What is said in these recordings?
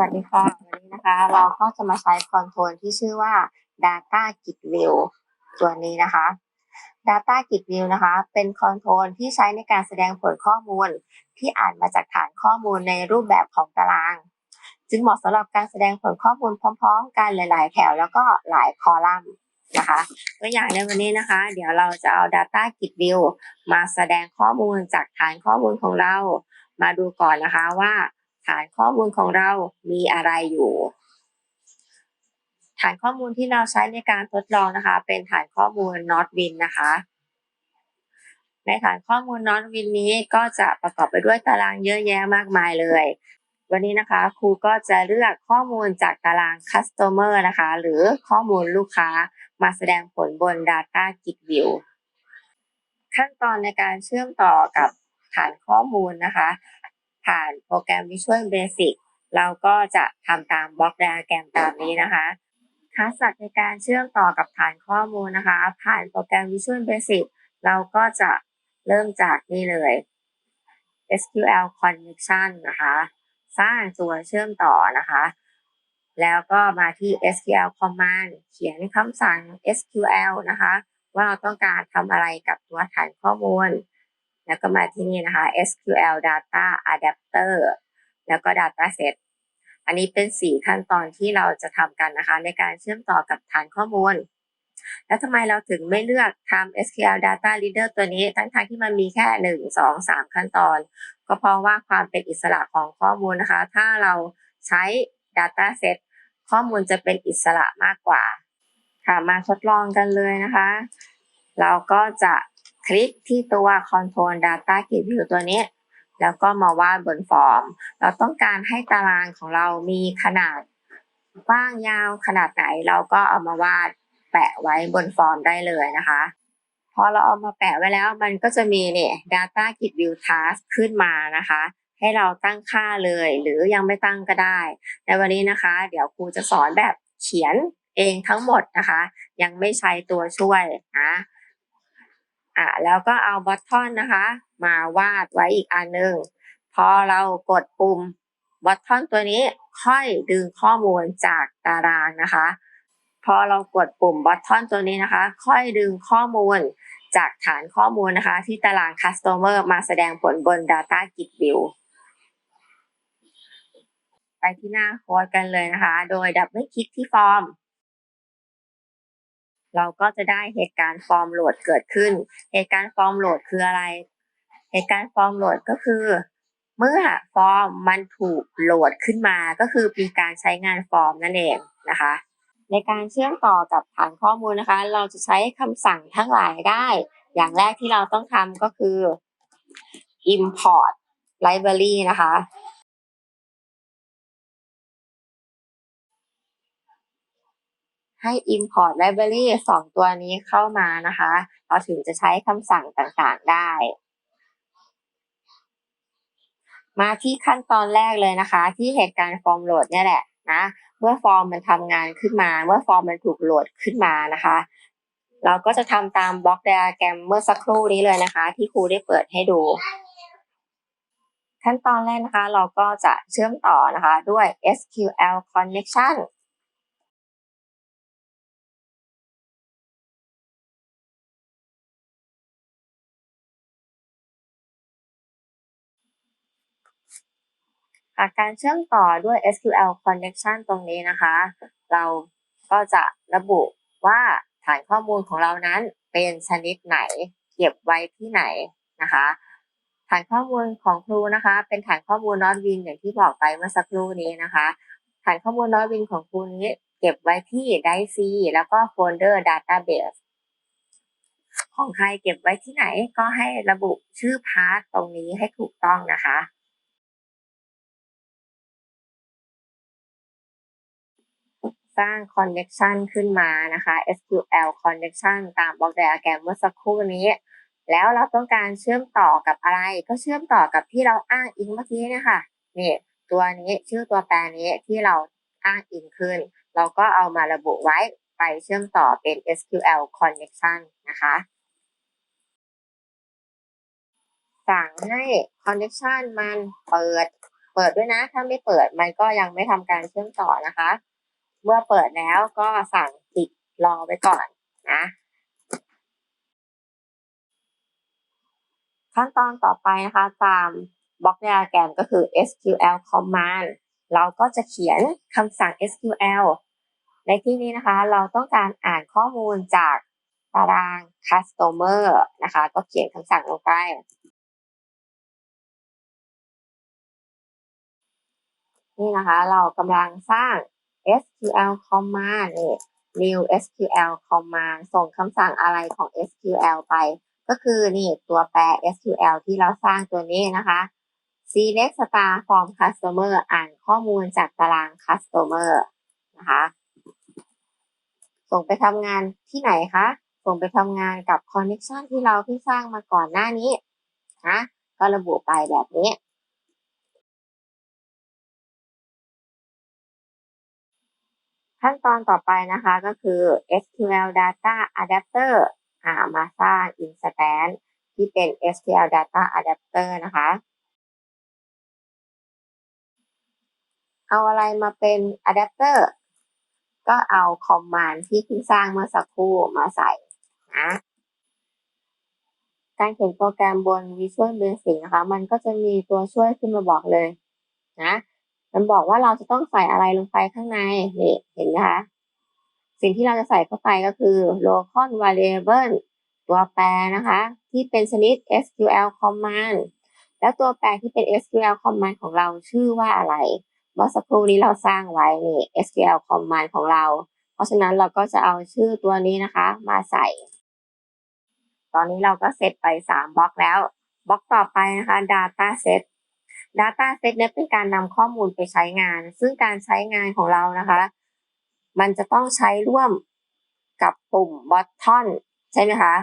วัสดีค่ะ วันนี้นะคะ เราก็จะมาใช้คอนโทรลที่ชื่อว่า Data Git View ตัวนี้นะคะ Data Git View นะคะ เป็นคอนโทรลที่ใช้ในการแสดงผลข้อมูล ที่อ่านมาจากฐานข้อมูลในรูปแบบของตาราง จึงเหมาะสำหรับการแสดงผลข้อมูลพร้อม ๆ กันหลาย ๆ แถวแล้วก็หลายคอลัมน์นะคะตัวอย่างในวันนี้นะคะ เดี๋ยวเราจะเอา Data Git View มาแสดงข้อมูลจากฐานข้อมูลของเรา มาดูก่อนนะคะว่า ฐานข้อมูลของเรามีอะไรอยู่ ฐานข้อมูลที่เราใช้ในการทดลองนะคะ เป็นฐานข้อมูล Notwin นะคะ ในฐานข้อมูล Notwin นี้ก็จะประกอบไปด้วยตารางเยอะแยะมากมายเลย วันนี้นะคะครูก็จะเลือกข้อมูลจากตาราง Customer นะคะ หรือข้อมูลลูกค้ามาแสดงผลบน Data Git View ขั้นตอนในการเชื่อมต่อกับฐานข้อมูลนะคะ ผ่านโปรแกรม Visual Basic เราก็จะทำตามบล็อกไดอะแกรมตามนี้นะคะทักษะในการเชื่อมต่อกับฐานข้อมูลนะคะ ผ่านโปรแกรม Visual Basic เราก็จะเริ่มจากนี่เลย SQL Connection นะคะ สร้างตัวเชื่อมต่อนะคะ แล้วก็มาที่ SQL Command เขียนคำสั่ง SQL นะคะ ว่าเราต้องการทำอะไรกับตัวฐานข้อมูล แล้วก็มาที่นี่นะคะ SQL Data Adapter แล้วก็ Data Set อันนี้เป็น4ขั้นตอนที่เราจะทำกันนะคะ ในการเชื่อมต่อกับฐานข้อมูล แล้วทำไมเราถึงไม่เลือกทำ SQL Data Reader ตัวนี้ ทั้งทที่มันมีแค่1 2 3ขั้นตอน ก็เพราะว่าความเป็นอิสระของข้อมูลนะคะ ถ้าเราใช้ Data Set ข้อมูลจะเป็นอิสระมากกว่า ค่ะ มาทดลองกันเลยนะคะ เราก็จะ คลิกที่ตัว Control Data Git View ตัวนี้ แล้วก็มาวาดบนฟอร์ม เราต้องการให้ตารางของเรามีขนาดกว้างยาวขนาดไหน เราก็เอามาวาดแปะไว้บนฟอร์มได้เลยนะคะพอเราเอามาแปะไว้แล้วมันก็จะมีเนี่ย Data Git View Task ขึ้นมานะคะ ให้เราตั้งค่าเลย หรือยังไม่ตั้งก็ได้ ในวันนี้นะคะ เดี๋ยวครูจะสอนแบบเขียนเองทั้งหมดนะคะ ยังไม่ใช้ตัวช่วยนะ อะแล้วก็เอาบอททอนนะคะ มาวาดไว้อีกอันหนึ่งพอเรากดปุ่มบอททอนตัวนี้ค่อยดึงข้อมูลจากตารางนะคะ พอเรากดปุ่มบอททอนตัวนี้นะคะ ค่อยดึงข้อมูลจากฐานข้อมูลนะคะ ที่ตาราง Customer มาแสดงผลบน Data Git View ไปที่หน้าโค้ดกันเลยนะคะ โดยดับเบิลคลิกที่ฟอร์ม เราก็จะได้เหตุการณ์ฟอร์มโหลดเกิดขึ้น เหตุการณ์ฟอร์มโหลดคืออะไร เหตุการณ์ฟอร์มโหลดก็คือ เมื่อฟอร์มมันถูกโหลดขึ้นมาก็คือมีการใช้งานฟอร์มนั่นเองนะคะ ในการเชื่อมต่อกับฐานข้อมูลนะคะ เราจะใช้คำสั่งทั้งหลายได้ อย่างแรกที่เราต้องทำก็คือ import library นะคะ ให้ import library สองตัวนี้เข้ามานะคะ เราถึงจะใช้คำสั่งต่างๆได้ มาที่ขั้นตอนแรกเลยนะคะ ที่เหตุการณ์ฟอร์มโหลดเนี่ยแหละนะเมื่อฟอร์มมันทำงานขึ้นมา เมื่อฟอร์มมันถูกโหลดขึ้นมานะคะ เราก็จะทำตามบล็อกไดอะแกรมเมื่อสักครู่นี้เลยนะคะ ที่ครูได้เปิดให้ดู ขั้นตอนแรกนะคะ เราก็จะเชื่อมต่อนะคะด้วย SQL connection ค่ะการเชื่อมต่อด้วย SQL connection ตรงนี้นะคะ เราก็จะระบุว่าฐานข้อมูลของเรานั้นเป็นชนิดไหน เก็บไว้ที่ไหนนะคะ ฐานข้อมูลของครูนะคะ เป็นฐานข้อมูล Notwin อย่างที่บอกไปเมื่อสักครู่นี้นะคะ ฐานข้อมูล Notwin ของครูนี้เก็บไว้ที่ Drive C แล้วก็โฟลเดอร์ Database ของใครเก็บไว้ที่ไหนก็ให้ระบุชื่อพาร์ทตรงนี้ให้ถูกต้องนะคะ สร้าง connection ขึ้นมานะคะ SQL connection ตามบล็อกไดอะแกรมเมื่อสักครู่นี้ แล้วเราต้องการเชื่อมต่อกับอะไร ก็เชื่อมต่อกับที่เราอ้างอิงเมื่อกี้นี่ยค่ะนี่ตัวนี้ชื่อตัวแปรนี้ที่เราอ้างอิงขึ้น เราก็เอามาระบุไว้ไปเชื่อมต่อเป็น SQL connection นะคะสั่งให้ connection มันเปิด เปิดด้วยนะ ถ้าไม่เปิดมันก็ยังไม่ทำการเชื่อมต่อนะคะ เมื่อเปิดแล้วก็สั่งปิดรอไว้ก่อนนะ ขั้นตอนต่อไปนะคะ ตามบล็อกไดอะแกรมก็คือ SQL command เราก็จะเขียนคำสั่ง SQL ในที่นี้นะคะ เราต้องการอ่านข้อมูลจากตาราง customer นะคะ ก็เขียนคำสั่งลงไปนี่นะคะ เรากำลังสร้าง SQL command นี่ new SQL command ส่งคำสั่งอะไรของ SQL ไป ก็คือนี่ตัวแปร SQL ที่เราสร้างตัวนี้นะคะ select star from customer อ่านข้อมูลจากตาราง customer นะคะ ส่งไปทำงานที่ไหนคะ ส่งไปทำงานกับ connection ที่เราเพิ่งสร้างมาก่อนหน้านี้นะก็ระบุไปแบบนี้ ขั้นตอนต่อไปนะคะก็คือ SQL Data Adapter อ่ามาสร้าง instance ที่เป็น SQL Data Adapter นะคะ เอาอะไรมาเป็นอะแดปเตอร์ก็เอาคอมมานด์ที่เพิ่งสร้างเมื่อสักครู่มาใส่นะการเขียนโปรแกรมบน Visual Basic นะคะ มันก็จะมีตัวช่วยขึ้นมาบอกเลยนะ มันบอกว่าเราจะต้องใส่อะไรลงไปข้างในนี่เห็นไหมคะ สิ่งที่เราจะใส่เข้าไปก็คือ local variable ตัวแปรนะคะ ที่เป็นชนิด SQL command แล้วตัวแปรที่เป็น SQL command ของเราชื่อว่าอะไรเมื่อสักครู่นี้เราสร้างไว้นี่ SQL command ของเรา เพราะฉะนั้นเราก็จะเอาชื่อตัวนี้นะคะ มาใส่ ตอนนี้เราก็เซตไป3บล็อกแล้วบล็อกต่อไปนะคะ data set data set เนี่ยเป็นการนำข้อมูลไปใช้งาน ซึ่งการใช้งานของเรานะคะ มันจะต้องใช้ร่วมกับปุ่ม button ใช่ไหมคะ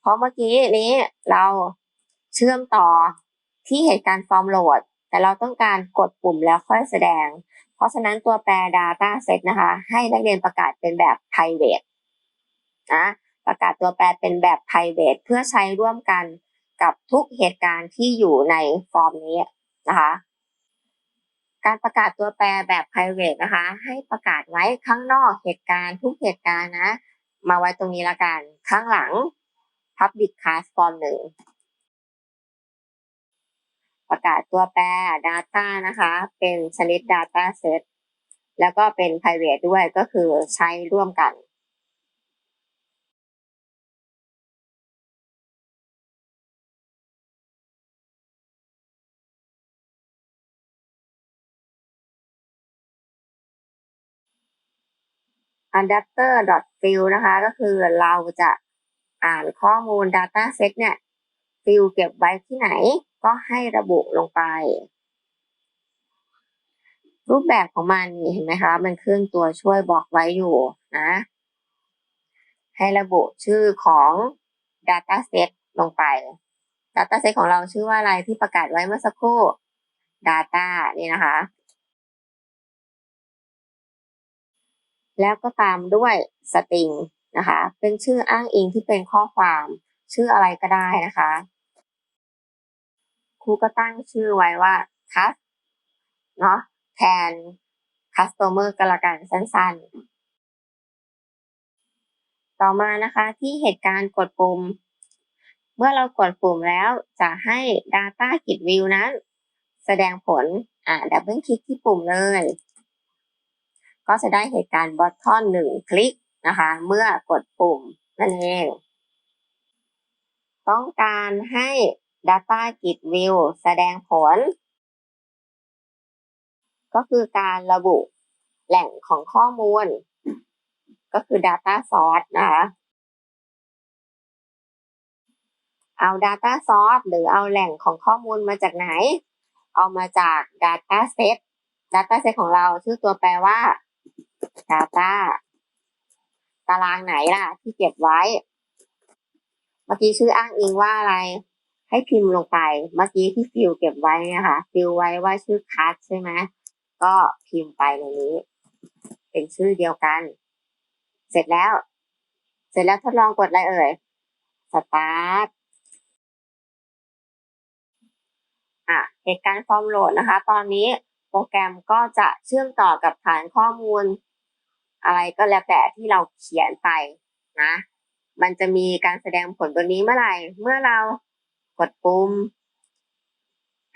เพราะเมื่อกี้นี้เราเชื่อมต่อที่เหตุการณ์ฟอร์มโหลด แต่เราต้องการกดปุ่มแล้วค่อยแสดง เพราะฉะนั้นตัวแปร data set นะคะ ให้นักเรียนประกาศเป็นแบบ private นะประกาศตัวแปรเป็นแบบ private เพื่อใช้ร่วมกันกับทุกเหตุการณ์ที่อยู่ในฟอร์มนี้ นะคะการประกาศตัวแปรแบบ private นะคะ ให้ประกาศไว้ข้างนอกเหตุการณ์ทุกเหตุการณ์นะ มาไว้ตรงนี้ละกัน ข้างหลัง public class form หนึ่งประกาศตัวแปร data นะคะ เป็นชนิด data set แล้วก็เป็น private ด้วยก็คือใช้ร่วมกัน adapter.field นะคะ ก็คือเราจะอ่านข้อมูล data set เนี่ยฟิลเก็บไว้ที่ไหน ก็ให้ระบุลงไป รูปแบบของมันเห็นไหมคะ มันขึ้นตัวช่วยบอกไว้อยู่นะ ให้ระบุชื่อของ data set ลงไป data set ของเราชื่อว่าอะไรที่ประกาศไว้เมื่อสักครู่ data นี่นะคะ แล้วก็ตามด้วยสตริงนะคะ เป็นชื่ออ้างอิงที่เป็นข้อความ ชื่ออะไรก็ได้นะคะ ครูก็ตั้งชื่อไว้ว่า cus เนาะแทน customer ก็แล้วกันสั้นๆ ต่อมานะคะที่เหตุการณ์กดปุ่ม เมื่อเรากดปุ่มแล้วจะให้ data git view นั้น แสดงผลอ่าดับเบิลคลิกที่ปุ่มเลย ก็จะได้เหตุการณ์ button หนึ่งคลิกนะคะ เมื่อกดปุ่มนั่นเอง ต้องการให้ data git view แสดงผล ก็คือการระบุแหล่งของข้อมูล ก็คือ data source นะคะเอา data source หรือเอาแหล่งของข้อมูลมาจากไหน เอามาจาก data set data set ของเราชื่อตัวแปลว่า data ตารางไหนล่ะ ที่เก็บไว้ เมื่อกี้ชื่ออ้างอิงว่าอะไร ให้พิมพ์ลงไป เมื่อกี้ที่ฟิลเก็บไว้เนี่ยค่ะฟิลไว้ว่าชื่อคัสใช่ไหมก็พิมพ์ไปในนี้ เป็นชื่อเดียวกัน เสร็จแล้ว เสร็จแล้วทดลองกดอะไรเอ่ยสตาร์ทอะเหตุการณ์ฟอร์มโหลดนะคะ ตอนนี้โปรแกรมก็จะเชื่อมต่อกับฐานข้อมูล อะไรก็แล้วแต่ที่เราเขียนไปนะ มันจะมีการแสดงผลตัวนี้เมื่อไหร่ เมื่อเรากดปุ่ม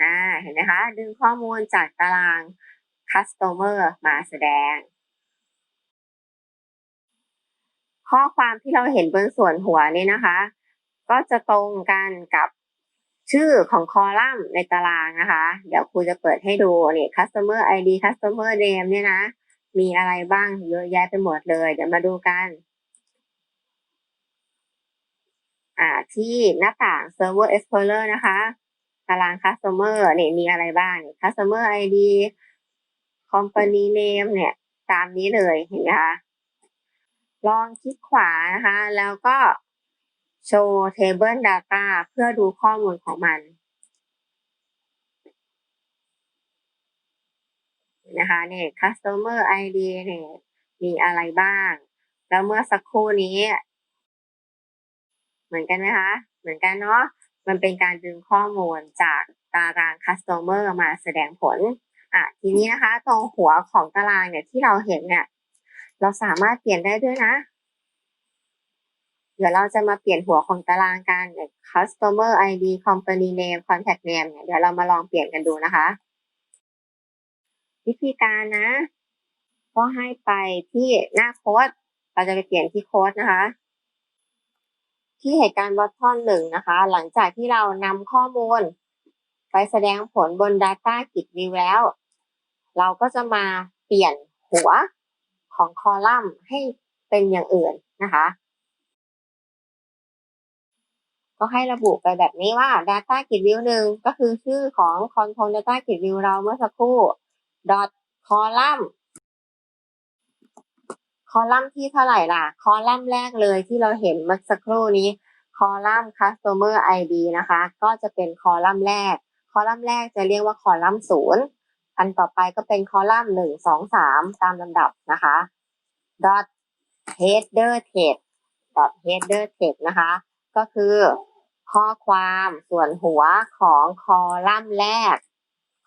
อ่าเห็นไหมคะ ดึงข้อมูลจากตาราง customer มาแสดง ข้อความที่เราเห็นบนส่วนหัวนี้นะคะ ก็จะตรงกันกับชื่อของคอลัมน์ในตารางนะคะ เดี๋ยวครูจะเปิดให้ดูนี่ customer ID customer name เนี่ยนะ มีอะไรบ้างเยอะแยะไปหมดเลย เดี๋ยวมาดูกัน อ่า ที่หน้าต่าง Server Explorer นะคะ ตาราง Customer เนี่ยมีอะไรบ้าง Customer ID Company Name เนี่ย ตามนี้เลยเห็นไหมคะลองคลิกขวานะคะ แล้วก็โชว์ Table Data เพื่อดูข้อมูลของมัน นะคะเนี่ย Customer ID เนี่ยมีอะไรบ้าง แล้วเมื่อสักครู่นี้ เหมือนกันไหมคะ เหมือนกันเนาะมันเป็นการดึงข้อมูลจากตาราง Customer มาแสดงผลอะทีนี้นะคะ ตรงหัวของตารางเนี่ยที่เราเห็นเนี่ย เราสามารถเปลี่ยนได้ด้วยนะ เดี๋ยวเราจะมาเปลี่ยนหัวของตารางกัน customer ID company name contact name เนี่ยเดี๋ยวเรามาลองเปลี่ยนกันดูนะคะ วิธีการนะ ก็ให้ไปที่หน้าโค้ดเราจะไปเปลี่ยนที่โค้ดนะคะ ที่เหตุการณ์บอททอนหนึ่งนะคะ หลังจากที่เรานำข้อมูล ไปแสดงผลบน Data Git View แล้ว เราก็จะมาเปลี่ยนหัวของคอลัมน์ให้เป็นอย่างอื่นนะคะ ก็ให้ระบุไปแบบนี้ว่า Data Git View หนึ่งก็คือชื่อของ Control Data Git View เราเมื่อสักครู่ dot column คอลัมน์ที่เท่าไหร่ล่ะ คอลัมน์แรกเลยที่เราเห็นเมื่อสักครู่นี้ คอลัมน์ customer ID นะคะ ก็จะเป็นคอลัมน์แรก คอลัมน์แรกจะเรียกว่าคอลัมน์ศูนย์อันต่อไปก็เป็นคอลัมน์หนึ่งสองสามตามลำดับนะคะ dot header text dot header text นะคะ ก็คือข้อความส่วนหัวของคอลัมน์แรก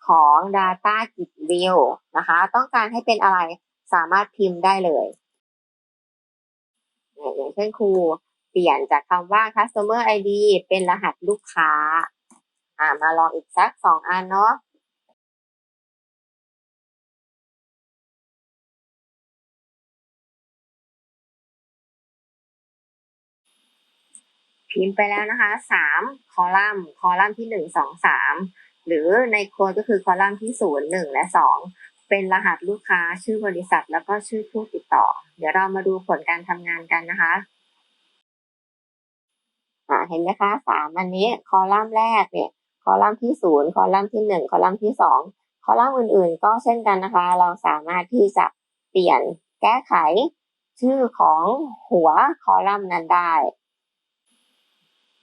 ของ Data Git View นะคะ ต้องการให้เป็นอะไรสามารถพิมพ์ได้เลย อย่างเช่นครูเปลี่ยนจากคำว่า customer ID เป็นรหัสลูกค้า อ่ามาลองอีกสักสองอันเนาะพิมพ์ไปแล้วนะคะสามคอลัมน์ คอลัมน์ที่หนึ่งสองสาม หรือในโค้ดก็คือคอลัมน์ที่ศูนย์หนึ่งและสองเป็นรหัสลูกค้าชื่อบริษัท แล้วก็ชื่อผู้ติดต่อ เดี๋ยวเรามาดูผลการทำงานกันนะคะอ่าเห็นไหมคะสามอันนี้คอลัมน์แรกเนี่ยคอลัมน์ที่ศูนย์คอลัมน์ที่หนึ่งคอลัมน์ที่สองคอลัมน์อื่นๆ ก็เช่นกันนะคะ เราสามารถที่จะเปลี่ยนแก้ไขชื่อของหัวคอลัมน์นั้นได้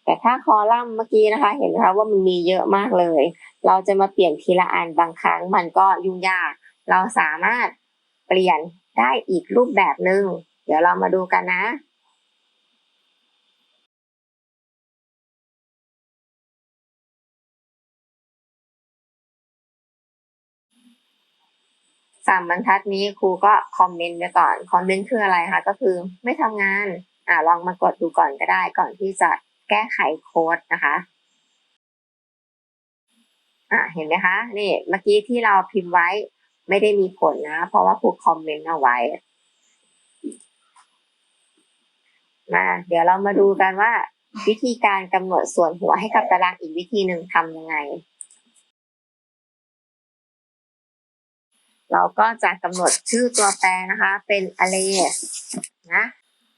แต่ถ้าคอลัมน์เมื่อกี้นะคะ เห็นไหมคะว่ามันมีเยอะมากเลย เราจะมาเปลี่ยนทีละอันบางครั้งมันก็ยุ่งยาก เราสามารถเปลี่ยนได้อีกรูปแบบหนึ่งเดี๋ยวเรามาดูกันนะสามบรรทัดนี้ครูก็คอมเมนต์ไว้ก่อน คอมเมนต์คืออะไรคะ ก็คือไม่ทำงาน อ่าลองมากดดูก่อนก็ได้ก่อนที่จะ แก้ไขโค้ดนะคะอ่าเห็นไหมคะ นี่เมื่อกี้ที่เราพิมพ์ไว้ไม่ได้มีผลนะ เพราะว่าครูคอมเมนต์เอาไว้ มาเดี๋ยวเรามาดูกันว่า วิธีการกำหนดส่วนหัวให้กับตารางอีกวิธีหนึ่งทำยังไง เราก็จะกำหนดชื่อตัวแปรนะคะ เป็น array นะ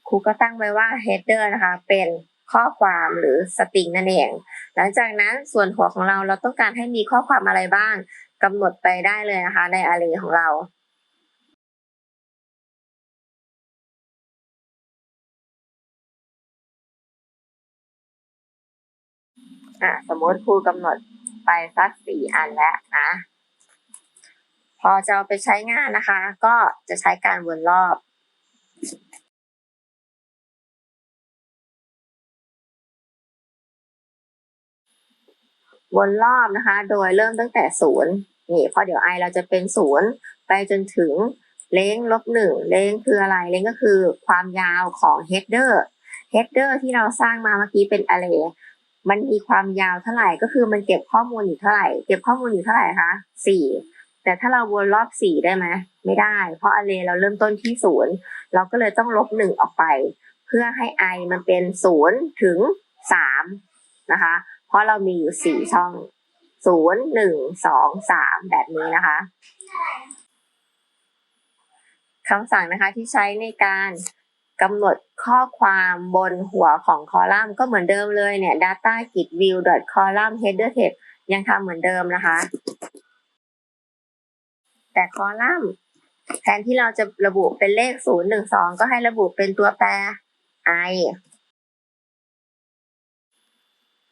ครูก็ตั้งไว้ว่า header นะคะ เป็น ข้อความหรือ string นั่นเอง หลังจากนั้นส่วนหัวของเราเราต้องการให้มีข้อความอะไรบ้างกำหนดไปได้เลยนะคะใน array ของเราอะสมมติครูกำหนดไปสักสี่อันแล้วนะพอจะเอาไปใช้งานนะคะ ก็จะใช้การวนรอบ วนรอบนะคะ โดยเริ่มตั้งแต่ศูนย์นี่เพราะเดี๋ยว i เราจะเป็นศูนย์ไปจนถึงเลงลบหนึ่งเลงคืออะไรเลงก็คือความยาวของ header header ที่เราสร้างมาเมื่อกี้เป็น array มันมีความยาวเท่าไหร่ก็คือมันเก็บข้อมูลอยู่เท่าไหร่ เก็บข้อมูลอยู่เท่าไหร่คะสี่แต่ถ้าเราวนรอบสี่ได้ไหมไม่ได้ เพราะ array เราเริ่มต้นที่ศูนย์เราก็เลยต้องลบหนึ่งออกไป เพื่อให้ i มันเป็นศูนย์ถึงสามนะคะ เพราะเรามีอยู่สี่ช่องศูนย์หนึ่งสองสามแบบนี้นะคะคำสั่งนะคะที่ใช้ในการกำหนดข้อความบนหัวของคอลัมน์ก็เหมือนเดิมเลยเนี่ย data git view column header text ยังทำเหมือนเดิมนะคะ แต่คอลัมน์แทนที่เราจะระบุเป็นเลขศูนย์หนึ่งสองก็ให้ระบุเป็นตัวแปร i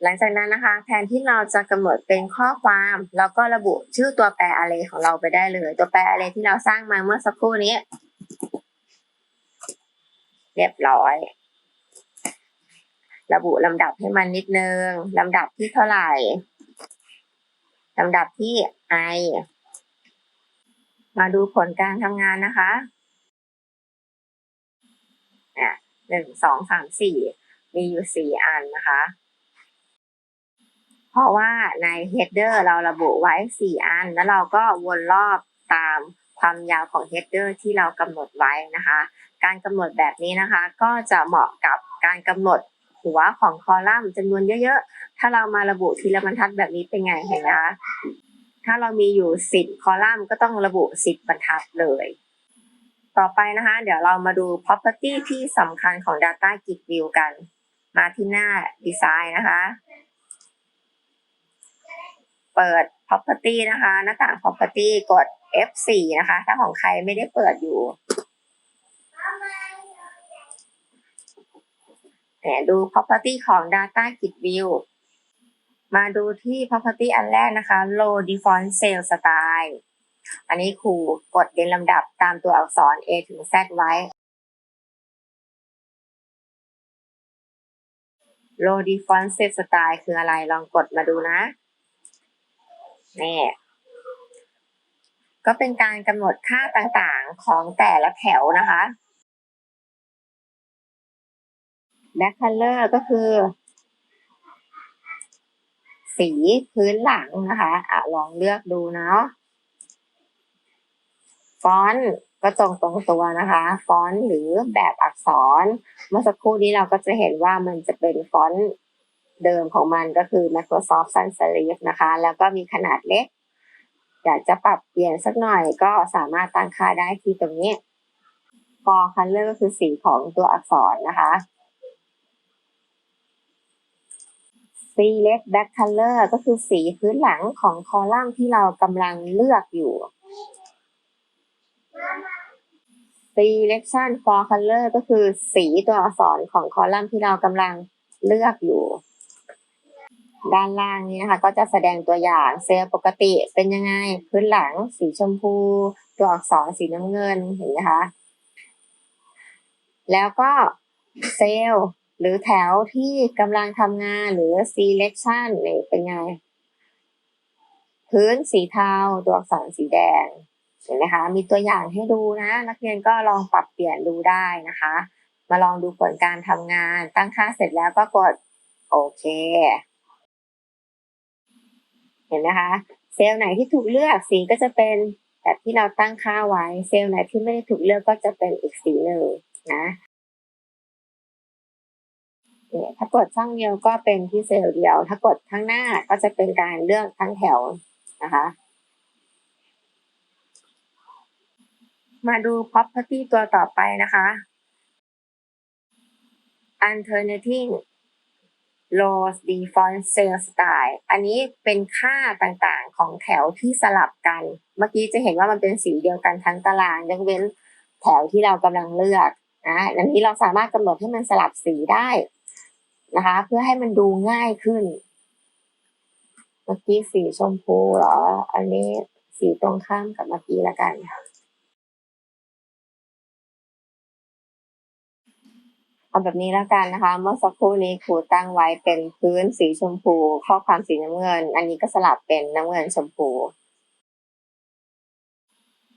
หลังจากนั้นนะคะแทนที่เราจะกำหนดเป็นข้อความเราก็ระบุชื่อตัวแปร array ของเราไปได้เลย ตัวแปร array ที่เราสร้างมาเมื่อสักครู่นี้ เรียบร้อย ระบุลำดับให้มันนิดนึงลำดับที่เท่าไหร่ลำดับที่ i มาดูผลการทำงานนะคะหนึ่งสองสามสี่มีอยู่สี่อันนะคะ ราะว่าใน header เราระบุไว้สี่อัน แล้วเราก็วนรอบตามความยาวของ header ที่เรากำหนดไว้นะคะ การกำหนดแบบนี้นะคะ ก็จะเหมาะกับการกำหนดหัวของคอลัมน์จำนวนเยอะๆ ถ้าเรามาระบุทีละบรรทัดแบบนี้เป็นไงเห็นไหมคะถ้าเรามีอยู่สิบคอลัมน์ก็ต้องระบุสิบบรรทัดเลย ต่อไปนะคะ เดี๋ยวเรามาดู property ที่สำคัญของ data git view กัน มาที่หน้า design นะคะ เปิด property นะคะ หน้าต่าง property กด F4 นะคะ ถ้าของใครไม่ได้เปิดอยู่เนี่ยดู property ของ data git view มาดูที่ property อันแรกนะคะ low default cell style อันนี้ครูกดเรียงลำดับตามตัวอักษร A ถึง Z ไว้ low default cell style คืออะไรลองกดมาดูนะ นี่ก็เป็นการกำหนดค่าต่างๆของแต่ละแถวนะคะ back color ก็คือ สีพื้นหลังนะคะอะลองเลือกดูเนาะฟอนต์ก็ตรงตรงตัวนะคะ ฟอนต์หรือแบบอักษร เมื่อสักครู่นี้เราก็จะเห็นว่ามันจะเป็นฟอนต์ เดิมของมันก็คือ Microsoft Sans Serif นะคะ แล้วก็มีขนาดเล็ก อยากจะปรับเปลี่ยนสักหน่อยก็สามารถตั้งค่าได้ที่ตรงนี้ for color ก็คือสีของตัวอักษรนะคะ select back color ก็คือสีพื้นหลังของคอลัมน์ที่เรากำลังเลือกอยู่ selection for color ก็คือสีตัวอักษรของคอลัมน์ที่เรากำลังเลือกอยู่ ด้านล่างนี้นะคะ ก็จะแสดงตัวอย่างเซลล์ปกติเป็นยังไง พื้นหลังสีชมพู ตัวอักษรสีน้ำเงินเห็นไหมคะ แล้วก็เซลล์หรือแถวที่กำลังทำงานหรือ selection นี่เป็นไง พื้นสีเทาตัวอักษรสีแดงเห็นไหมคะ มีตัวอย่างให้ดูนะ นักเรียนก็ลองปรับเปลี่ยนดูได้นะคะ มาลองดูผลการทำงาน ตั้งค่าเสร็จแล้วก็กดโอเค เห็นไหมคะ เซลล์ไหนที่ถูกเลือกสีก็จะเป็นแบบที่เราตั้งค่าไว้ เซลล์ไหนที่ไม่ได้ถูกเลือกก็จะเป็นอีกสีหนึ่งนะเนี่ยถ้ากดช่องเดียวก็เป็นที่เซลล์เดียว ถ้ากดข้างหน้าก็จะเป็นการเลือกทั้งแถวนะคะ มาดู property ตัวต่อไปนะคะ alternating row default cell style อันนี้เป็นค่าต่างๆของแถวที่สลับกัน เมื่อกี้จะเห็นว่ามันเป็นสีเดียวกันทั้งตารางยกเว้นแถวที่เรากำลังเลือกนะอันนี้เราสามารถกำหนดให้มันสลับสีได้นะคะ เพื่อให้มันดูง่ายขึ้น เมื่อกี้สีชมพูเหรอ อันนี้สีตรงข้ามกับเมื่อกี้ละกันโอ เอาแบบนี้แล้วกันนะคะ เมื่อสักครู่นี้ครูตั้งไว้เป็นพื้นสีชมพู ข้อความสีน้ำเงิน อันนี้ก็สลับเป็นน้ำเงินชมพู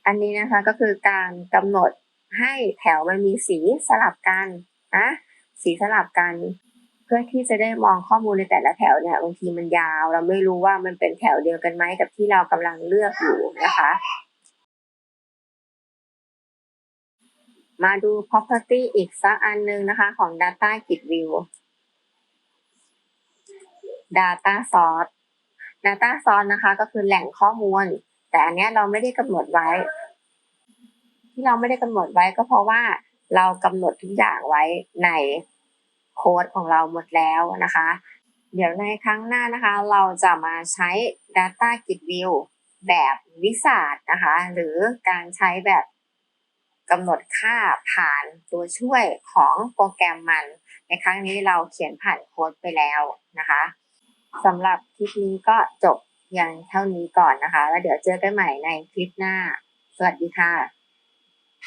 อันนี้นะคะก็คือการกำหนดให้แถวมันมีสีสลับกันนะสีสลับกัน เพื่อที่จะได้มองข้อมูลในแต่ละแถวเนี่ยบางทีมันยาว เราไม่รู้ว่ามันเป็นแถวเดียวกันไหมกับที่เรากำลังเลือกอยู่นะคะ มาดู property อีกสักอันหนึงนะคะของ data grid view data source data source นะคะก็คือแหล่งข้อมูล แต่อันนี้เราไม่ได้กำหนดไว้ ที่เราไม่ได้กำหนดไว้ก็เพราะว่าเรากำหนดทุกอย่างไว้ในโค้ดของเราหมดแล้วนะคะ เดี๋ยวในครั้งหน้านะคะ เราจะมาใช้ Data Grid View แบบวิสาดนะคะ หรือการใช้แบบ กำหนดค่าผ่านตัวช่วยของโปรแกรมมัน ในครั้งนี้เราเขียนผ่านโค้ดไปแล้วนะคะสำหรับคลิปนี้ก็จบอย่างเท่านี้ก่อนนะคะ แล้วเดี๋ยวเจอกันใหม่ในคลิปหน้า สวัสดีค่ะ